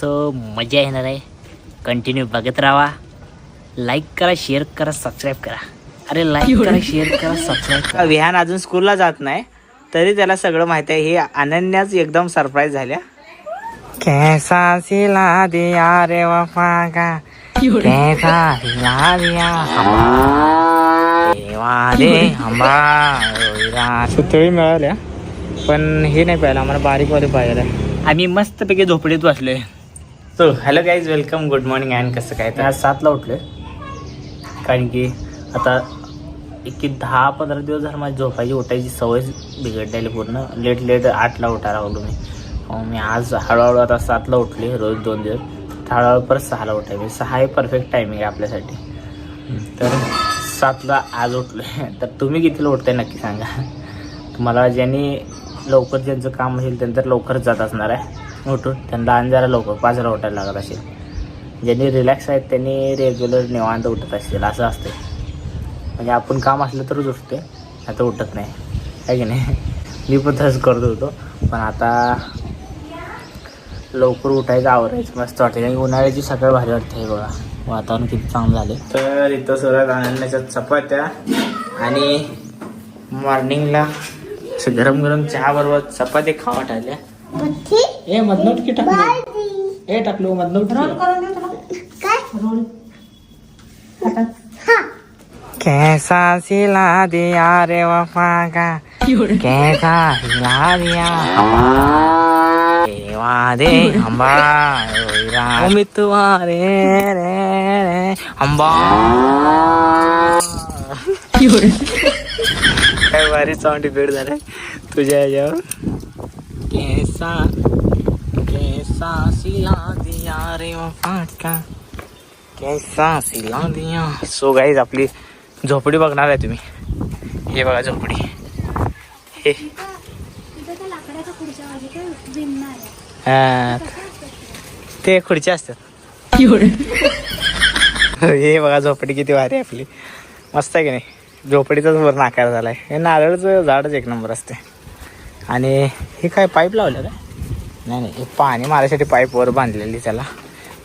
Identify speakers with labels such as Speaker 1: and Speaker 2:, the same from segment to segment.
Speaker 1: So मजा येणार आहे. कंटिन्यू बघत राहा. लाईक करा शेअर करा सबस्क्राईब करा. अरे लाईक करा शेअर करा सबस्क्राईब करा. विहान अजून स्कूलला जात नाही तरी त्याला सगळं माहिती आहे. हे अनन्याच एकदम सरप्राईज झाल्या. कैसा सिला दिया रे वफा का? कैसा सिला दिया देवा दे आंबा सुतळी मिळाल्या पण हे नाही पाहिलं आम्हाला बारीक वाले पाहिलं. आम्ही मस्तपैकी झोपडीत बसलोय. So hello guys welcome good morning and कसं काय तर? आज सातला उठलोय. कारण की आता एक की दहा पंधरा दिवस झाला माझी झोपायची उठायची सवय बिघडलेली पूर्ण. लेट लेट आठला उठायला लागलो मी मी आज हळूहळू आता सातला उठले रोज दोन दिवस. हळूहळू परत सहाला उठाय म्हणजे सहा हे परफेक्ट टायमिंग आहे आपल्यासाठी. तर सातला आज उठलो तर तुम्ही कितीला उठताय नक्की सांगा. तुम्हाला ज्यांनी लवकर ज्यांचं काम असेल त्यांचं तर लवकरच जात असणार आहे. उठून. त्यांना जरा लवकर पाचला उठायला लागत असेल. ज्यांनी रिलॅक्स आहेत त्यांनी रेग्युलर निवांत उठत असतील असं असते म्हणजे आपण काम असलं तरच उठते आता उठत नाही. आहे की नाही? मी पण तसंच करत होतो. पण आता लवकर उठायचं आवरायचं मस्त वाटतं कारण उन्हाळ्याची सकाळ भारी वाटते हे बघा. वातावरण किती चांगलं झाले तर इथं सुरुवात आणण्याच्या चपात्या आणि मॉर्निंगला गरम गरम चहा बरोबर चपाती खावा टाकल्या ए मधनोट की टाकलो। ए टाकलो मधनोट कैसा सिला दिया रे वफा का? कैसा सिला दिया? देवा दे अंबा मी तुम्हारे रे रे अंबा काय भारी साऊंड इफ़ेक्ट झालाय तुझ्या ह्याच्यावर कैसा कैसा सिला दिया रे फाटका. कैसा सिला दिया. सो गाईज आपली झोपडी बघणार आहे तुम्ही. हे बघा झोपडी. हे. हा. ते खुर्च्या असतात. हे बघा झोपडी किती भारी आहे आपली. मस्त आहे की नाही? झोपडीचाच वर नाकार झालाय. हे नारळचं झाडच एक नंबर असते आणि हे काय पाईप लावलं का नाही नाही हे पाणी मारायसाठी पाईप वर बांधलेली त्याला.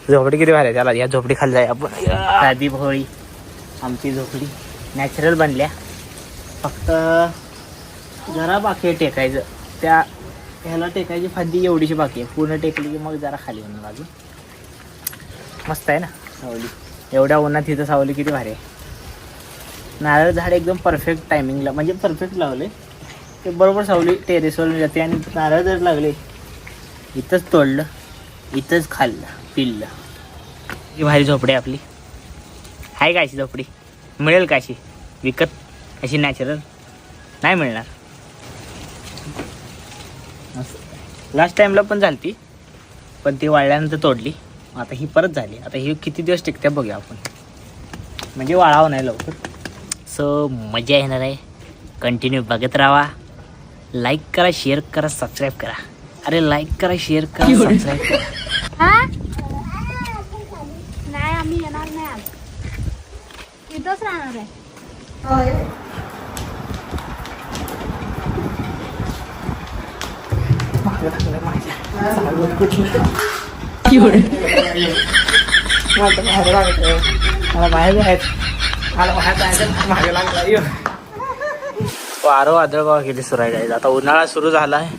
Speaker 1: झोपडी किती भारी आहे त्याला. या झोपडी खाली जाय आपण. साधी भोळी. आमची झोपडी. नॅचरल बनल्या. फक्त जरा बाकी आहे टेकायचं. त्या ह्याला टेकायची फांदी एवढीशी बाकी आहे. पूर्ण टेकली की मग जरा खाली होणार बाजू. मस्त आहे ना? सावली. एवढ्या उन्हात तिथं सावली किती भारी आहे. नारळ झाड एकदम परफेक्ट टायमिंगला म्हणजे परफेक्ट लावले ते बरोबर सावली टेरेसवर जाते आणि नारळ जर लागले इथंच तोडलं इथंच खाल्लं पिल्लं. ही भारी झोपडी आहे आपली. आहे का अशी झोपडी? मिळेल का अशी? विकत? अशी नॅचरल नाही मिळणार. लास्ट टाईमला पण झालती पण ती वाळल्यानंतर तोडली. आता ही परत झाली. आता ही किती दिवस टिकते बघूया आपण. म्हणजे वाळावं नाही लवकर. सो मजा येणार आहे. कंटिन्यू बघत राहा. लाईक करा शेअर करा सबस्क्राईब करा. अरे लाईक करा शेअर करा सबस्क्राईब करा.
Speaker 2: हा? नाही आम्ही येणार नाही आज. इथंच राहणार आहे.
Speaker 1: मला बाहेर जायचं मला बाहेर जायचं मागे लागला यो वारं वादळ बघा किती सुरू आहे guys. आता उन्हाळा सुरू झाला आहे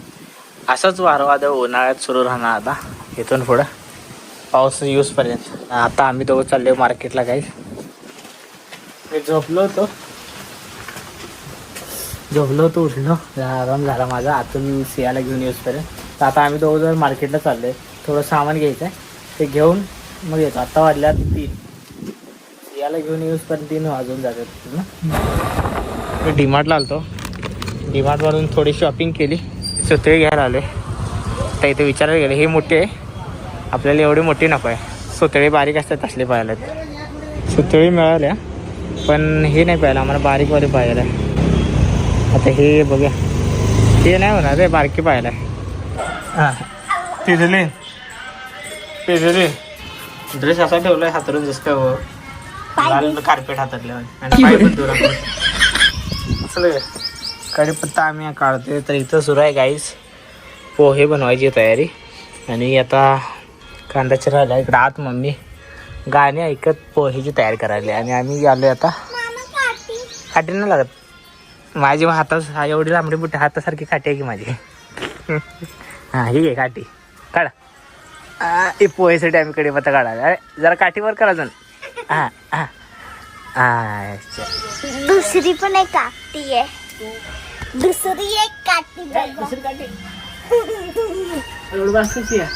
Speaker 1: असंच वारं वादळ उन्हाळ्यात सुरू राहणार आता. इथून पुढं पाऊस येऊसपर्यंत. आता आम्ही दोघं चाललो मार्केटला काही मी झोपलो होतो. झोपलो होतो उठलो. आराम झाला माझा. आतून सियाला घेऊन येऊसपर्यंत. तर आता आम्ही दोघं जर मार्केटला चाललोय. थोडं सामान घ्यायचं आहे ते घेऊन मग येतो. आत्ता वाजल्यात तीन. सियाला घेऊन येऊसपर्यंत तीन वाजून जातात ना डीमार्टला आलतो. डीमार्टवरून थोडी शॉपिंग केली. सुतळी घ्यायला आले तर इथे विचारायला गेले हे मोठे आहे. आपल्याला एवढी मोठी नको आहे. सुतळी बारीक असतात असले पाहिलेत. सुतळी मिळाल्या पण हे नाही पाहिलं. आम्हाला बारीकवाले पाहिलं आहे आता हे बघूया. हे नाही होणार रे बारकी पाहिलं हां. पिजले पिजले ड्रेस असा ठेवलाय हातरून जसं काय हो. लाल कार्पेट हातातल्या आणि पाय पण कढीपत्ता आम्ही काढतोय. तर इथं सुरू आहे गाईस पोहे बनवायची तयारी. आणि आता कांदा चिरायला इकडं आत मम्मी गाणी ऐकत पोहेची तयार करायला. आणि आम्ही आलो आता. काठी नाही लागत. माझी हाता एवढी लांबडी बुट्टी हातासारखी काठी आहे की माझी? हां ही आहे काठी काढा. पोहेसाठी आम्ही कडे पत्ता काढायला. अरे, जरा काठीवर करा जण हां हां. अच्छा.
Speaker 2: दुसरी पण एक काठी आहे दुसरी एक काठी
Speaker 1: कशी आहे?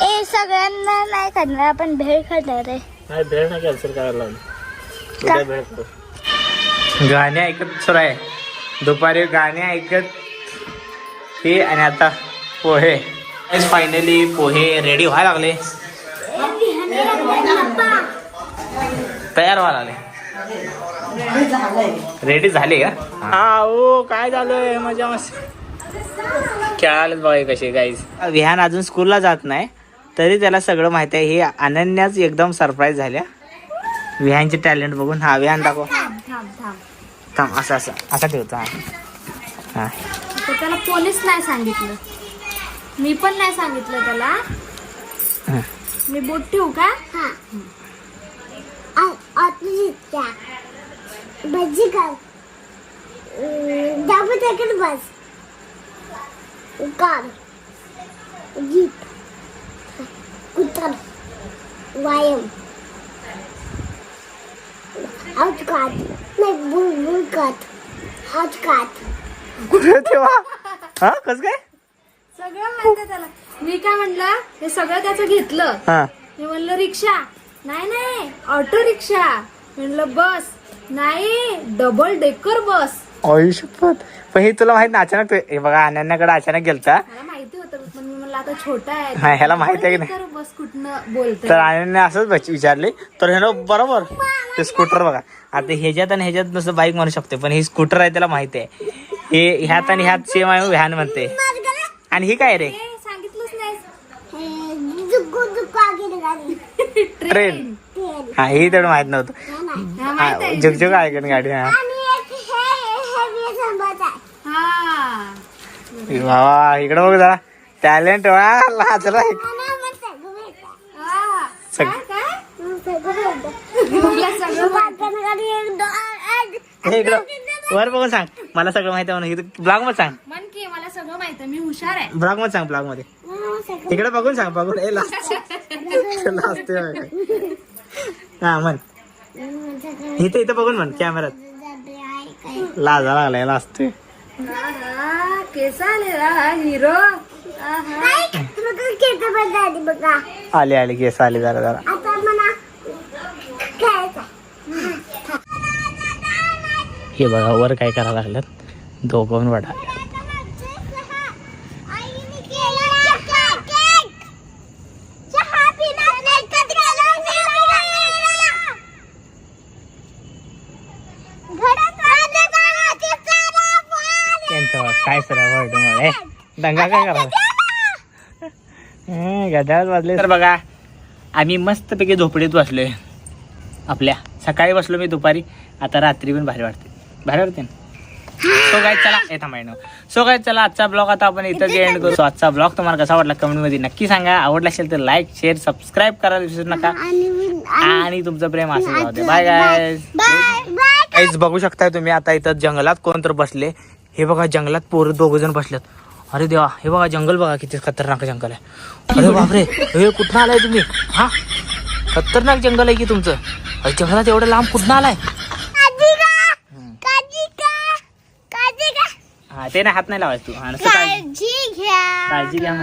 Speaker 2: ए सगळ्यांना नाही करणार आपण भेळ खाणार आहे.
Speaker 1: नाही भेळ नाही कॅन्सल करायला लावली उद्या भेळ करू. गाणे ऐकत सुरू आहे. दुपारी गाणे ऐकत हे आणि आता पोहे. फायनली पोहे रेडी व्हायला लागले. तयार व्हायला लागले रेडी झाले का? हा. ओ काय झालंय? मजा मस्त. खेळायला बघा कसे गाईज विहान अजून स्कूलला जात नाही तरी त्याला सगळं माहिती आहे. हे अनन्याच एकदम सरप्राईज झाल्या. विहानचे टॅलेंट बघून. हा विहान दाखव.
Speaker 2: थांब थांब थांब.
Speaker 1: थांब असं असं. असं ठेवतो हा. हा.
Speaker 2: त्याला पोलीस नाही सांगितलं. मी पण नाही सांगितलं त्याला.
Speaker 1: हा.
Speaker 2: मी बोट ठेवू का?
Speaker 3: भजी कर डाबू त्याकडे बस? कार जीप कुतर वायम. हात काट नाही बुल बुल काट हात काट
Speaker 1: कुठे ठेवा हा कस काय?
Speaker 2: सगळं माहिती त्याला. मी काय म्हणलं हे सगळं त्याचं घेतलं.
Speaker 1: हा.
Speaker 2: मी म्हणलं रिक्षा. नाही नाही. ऑटो रिक्षा म्हणलं बस. नाही डबल डेकर बस.
Speaker 1: आयुष्यपत पण हे तुला माहीत ना अचानक ते- हे बघा अनन्याकडे अचानक गेलता.
Speaker 2: मला माहिती होतं पण मी म्हणलं आता छोटा आहे.
Speaker 1: हा, ह्याला माहिती आहे की नाही?
Speaker 2: double decker बस कुठनं बोलतोय?
Speaker 1: तर अनन्या असंच बच- विचारले. तर ह्यानं बरोबर. ते स्कूटर बघा. आता ह्याच्यात आणि ह्याच्यात नुसतं बाईक म्हणू शकते पण ही स्कूटर आहे त्याला माहिती आहे. हे ह्यात आणि ह्यात सेम आहे व्हॅन म्हणते. आणि ही काय रे?
Speaker 2: सांगितलंच नाही
Speaker 1: ट्रेन हा हे तेवढं माहीत नव्हतं.
Speaker 2: हा, माहीत आहे.
Speaker 1: झुकझुक ऐकून गाडी? हा.
Speaker 3: हे हे
Speaker 2: हा.
Speaker 1: बाबा इकडे बघ जरा. टॅलेंट वा लाजला.
Speaker 2: हा.
Speaker 1: सग- हे इकडं वर बघून सांग. मला सगळं माहिती आहे म्हणून. ब्लॉगमध्ये सांग.
Speaker 2: की मला सगळं माहीत आहे. मी हुशार आहे.
Speaker 1: ब्लॉगमध्ये सांग
Speaker 3: ब्लॉगमध्ये
Speaker 1: इकडे बघून सांग बघून. ए लास्ट लाजते हा म्हण.
Speaker 3: इथे सगळं
Speaker 1: इथं बघून म्हण कॅमेरात लाजा लागलाय लाजते
Speaker 2: हिरो
Speaker 1: आले आले केस आले जरा जरा. हे बघा वर काय करायला लागल्यात? दोघं वडाले काय सर ए दंगा काय करायला? गड्यात वाजले. तर बघा आम्ही मस्तपैकी झोपडीत बसलोय. आपल्या. सकाळी बसलो मी दुपारी आता रात्री पण भारी वाटते. भारी वाटते ना? सो काय चला ए थांबाय सो काय चला आजचा ब्लॉग आता आपण इथं एंड करू. आजचा ब्लॉग तुम्हाला कसा वाटला कमेंटमध्ये नक्की सांगा. आवडला असेल तर लाईक शेअर सबस्क्राईब करायला विसरू नका.
Speaker 3: आणि
Speaker 1: तुमचं प्रेम असं जाऊ दे. बाय गाय
Speaker 3: बाय बाय
Speaker 1: काहीच बघू शकताय तुम्ही आता इथं जंगलात कोण तर बसले. हे बघा जंगलात पोरं दोघ जण बसलेत अरे देवा हे बघा जंगल बघा किती खतरनाक जंगल आहे. अरे बापरे हे कुठं आलाय तुम्ही? हा? खतरनाक जंगल आहे की तुमचं? अरे जंगलात एवढं लांब कुठं आलाय?
Speaker 3: काजी का काजी का काजी का
Speaker 1: हा ते नाही हात नाही लावायचं तू. हा नुसतं काळजी.
Speaker 3: काळजी घ्या